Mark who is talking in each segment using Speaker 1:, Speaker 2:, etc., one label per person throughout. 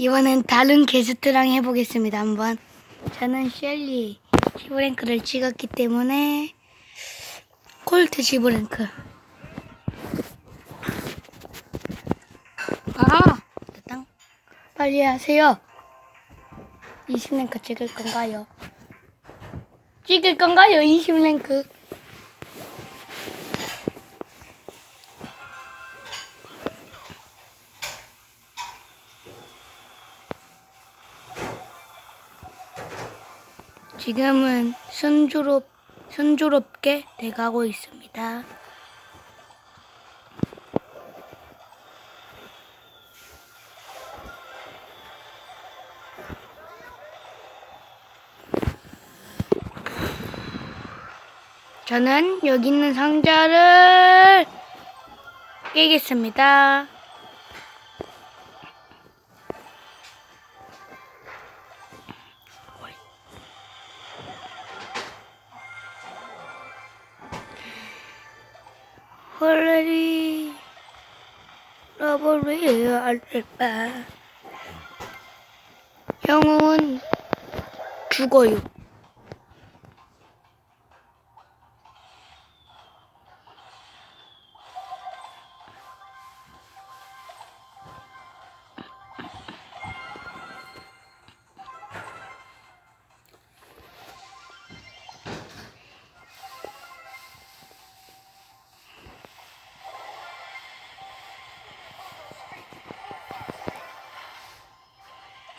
Speaker 1: 이번엔 다른 게스트랑 해보겠습니다. 한번. 저는 셸리 시브랭크를 찍었기 때문에 콜트 시브랭크. 아, 됐다. 빨리 하세요. 20랭크 찍을 건가요? 찍을 건가요? 20랭크. 지금은 순조롭, 순조롭게 돼가고 있습니다. 저는 여기 있는 상자를 깨겠습니다. 홀레리 러버리 알바 영웅은 죽어요.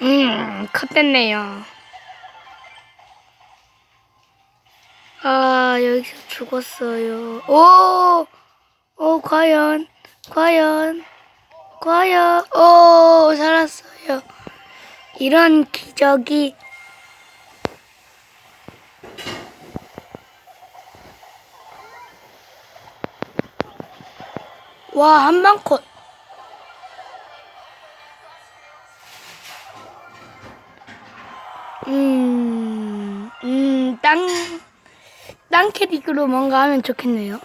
Speaker 1: 음, 컷됐네요. 아, 여기서 죽었어요. 오! 오, 과연, 과연, 과연, 오, 살았어요. 이런 기적이. 와, 한방 컷. 음, 음, 땅, 땅 캐릭으로 뭔가 하면 좋겠네요.